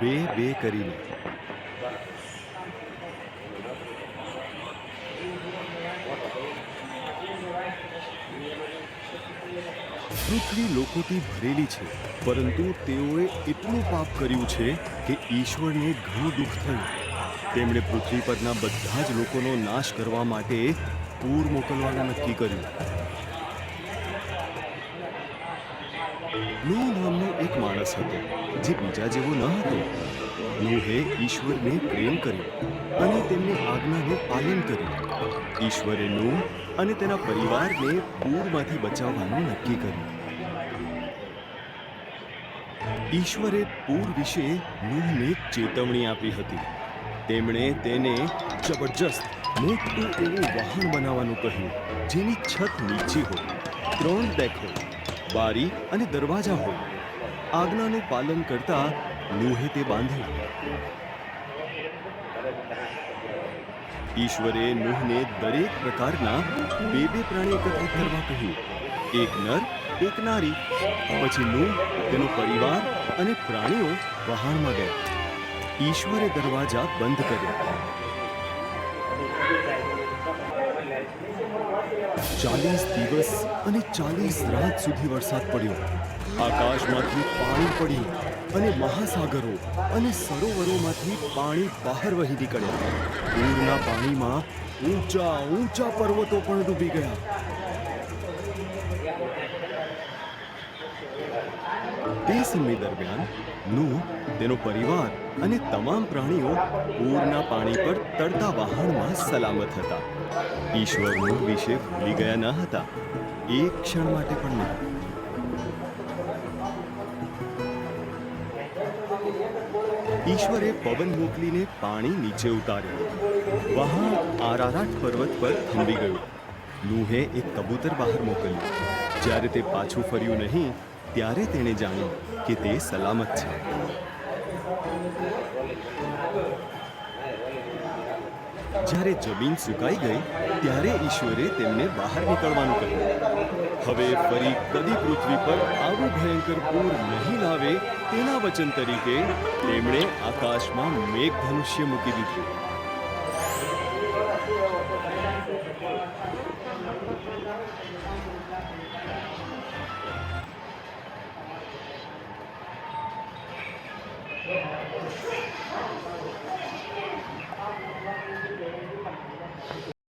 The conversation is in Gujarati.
બે બે કરીને. પૃથ્વી લોકોથી ભરેલી છે, પરંતુ તેઓએ એટલું પાપ કર્યું છે કે ઈશ્વરને ઘણું દુઃખ થયું. તેમણે પૃથ્વી પરના બધા જ લોકોનો નાશ કરવા માટે પૂર મોકલવાનું નક્કી કર્યું. નૂહ નામનો એક માણસ હતો, જે બીજા જેવો ન હતો. નૂહે ઈશ્વરને પ્રેમ કર્યો અને તેમની આજ્ઞાનું પાલન કર્યું. ઈશ્વરે નૂહ અને તેના પરિવારને પૂરમાંથી બચાવવાનું નક્કી કર્યું. ઈશ્વરે પૂર વિશે નૂહને ચેતવણી આપી હતી. તેમણે તેને જબરજસ્ત, મોટું એવું વાહન બનાવવાનું કહ્યું, જેની છત નીચી હોય. ત્રણ ડેક હોય બારી અને દરવાજા હોય. આજ્ઞાનું પાલન કરતા નૂહે તે બાંધ્યું ઈશ્વરે નૂહને દરેક પ્રકારના બે બે પ્રાણી એકત્રિત કરવા કહ્યું. એક નર, એક નારી. પછી નૂહ તેનો પરિવાર અને પ્રાણીઓ વહાણમાં ગયા. ઈશ્વરે દરવાજા બંધ કર્યા. ચાલીસ દિવસ અને ચાલીસ રાત સુધી વરસાદ પડ્યો આકાશમાંથી પાણી પડ્યું અને મહાસાગરો અને સરોવરોમાંથી પાણી બહાર વહી નીકળ્યા પૂરના પાણીમાં ઊંચા ઊંચા પર્વતો પણ ડૂબી ગયા તે સમય દરમિયાન નૂહ તેનો પરિવાર અને તમામ પ્રાણીઓ પૂરના પાણી પર તરતા વહાણમાં સલામત હતા. ઈશ્વરનું વિશે ભૂલી ગયા ન હતા. એક ક્ષણ માટે પણ નહીં. ઈશ્વરે પવન મોકલીને પાણી નીચે ઉતાર્યું. વહાણ આરારાટ પર્વત પર થંભી ગયું. નૂહે એક કબૂતર બહાર મોકલ્યું. જ્યારે તે પાછું ફર્યું નહીં ત્યારે તેણે જાણ્યું કે તે સલામત છે. જ્યારે જમીન સુકાઈ ગઈ, ત્યારે ઈશ્વરે તેમને બહાર નીકળવાનું કહ્યું. હવે ફરી કદી પૃથ્વી પર આવું ભયંકર પૂર નહીં લાવે તેના વચન તરીકે તેમણે આકાશમાં મેઘ ધનુષ્ય મૂકી દીધું. Yeah.